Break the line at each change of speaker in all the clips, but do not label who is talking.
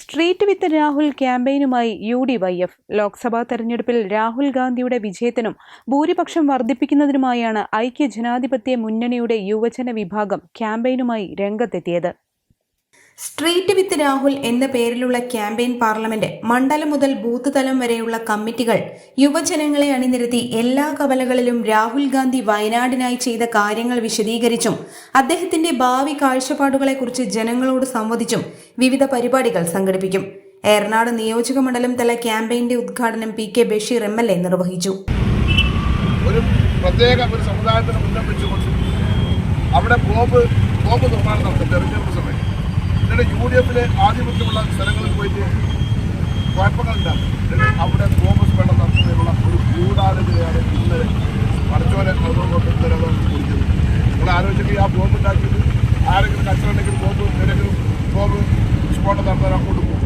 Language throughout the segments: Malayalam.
street with Rahul ക്യാമ്പയിനുമായി U D Y F Lok Sabha തെരഞ്ഞെടുപ്പിൽ രാഹുൽ ഗാന്ധിയുടെ വിജയത്തിനും ഭൂരിപക്ഷം വർദ്ധിപ്പിക്കുന്നതിനുമായാണ് ഐക്യ ജനാധിപത്യ മുന്നണിയുടെ യുവജന വിഭാഗം ക്യാമ്പയിനുമായി രംഗത്തെത്തിയത്.
സ്ട്രീറ്റ് വിത്ത് രാഹുൽ എന്ന പേരിലുള്ള ക്യാമ്പയിൻ പാർലമെന്റ് മണ്ഡലം മുതൽ ബൂത്ത് തലം വരെയുള്ള കമ്മിറ്റികൾ യുവജനങ്ങളെ അണിനിരത്തി എല്ലാ കവലകളിലും രാഹുൽ ഗാന്ധി വയനാടിനായി ചെയ്ത കാര്യങ്ങൾ വിശദീകരിച്ചും അദ്ദേഹത്തിന്റെ ഭാവി കാഴ്ചപ്പാടുകളെക്കുറിച്ച് ജനങ്ങളോട് സംവദിച്ചും വിവിധ പരിപാടികൾ സംഘടിപ്പിക്കും. ഏറനാട് നിയോജക മണ്ഡലം തല ക്യാമ്പയിന്റെ ഉദ്ഘാടനം P K Basheer M L A നിർവഹിച്ചു.
ഒരു പ്രത്യേക ഒരു അവിടെ ബോംബ് ബോംബ് നിർമ്മാണം നടത്തും തെരഞ്ഞെടുപ്പ് സമയം എന്നിട്ട് യു ഡി എഫിലെ ആധിപത്യമുള്ള സ്ഥലങ്ങളിൽ പോയിട്ട് കുഴപ്പങ്ങളുണ്ടാകും അവിടെ തോമസ് സ്ഫോടനം നടത്തുന്നതിനുള്ള ഒരു ഗൂഢാലോചനയാണ് ഇന്നലെ പഠിച്ചോലെ കൊണ്ടുവരാതെ കുറിച്ചത് നിങ്ങൾ ആലോചിക്കുക ആ ബോംബ് ഉണ്ടാക്കിയത് ആരെങ്കിലും കച്ചവടമെങ്കിൽ ബോംബ് ഏതെങ്കിലും ബോംബ് സ്ഫോടനം നടത്താൻ അങ്ങോട്ട് പോകും.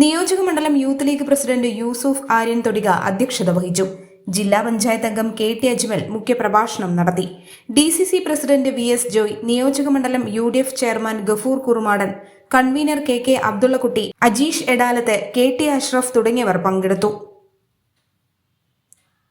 നിയോജക മണ്ഡലം youth league president Yusuf Aryan Thodika അധ്യക്ഷത വഹിച്ചു. ജില്ലാ പഞ്ചായത്ത് അംഗം കെ ടി അജ്മൽ മുഖ്യപ്രഭാഷണം നടത്തി. D C C president V S Joy നിയോജകമണ്ഡലം U D F chairman Gafoor Kurumadan convener K K Abdullakutty Ajeesh Edalath K T Ashraf തുടങ്ങിയവർ പങ്കെടുത്തു.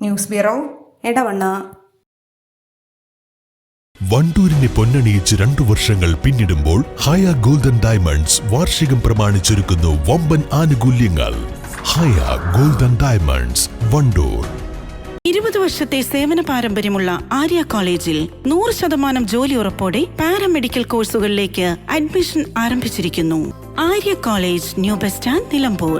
News bureau Edavanna.
വണ്ടൂരിനെ പൊന്നണിയിച്ച് രണ്ടു വർഷങ്ങൾ പിന്നിടുമ്പോൾ ഹയ ഗോൾഡൻ ഡയമണ്ട്സ് വാർഷികം പ്രമാണിച്ചൊരുക്കുന്നു വമ്പൻ ആനുകൂല്യങ്ങൾ. ഹയ ഗോൾഡൻ ഡയമണ്ട്സ് വണ്ടൂർ.
മുപ്പത് വർഷത്തെ സേവന പാരമ്പര്യമുള്ള ആര്യ കോളേജിൽ നൂറ് ശതമാനം ജോലി ഉറപ്പോടെ പാരാമെഡിക്കൽ കോഴ്സുകളിലേക്ക് അഡ്മിഷൻ ആരംഭിച്ചിരിക്കുന്നു. Arya college new bus stand Nilambur.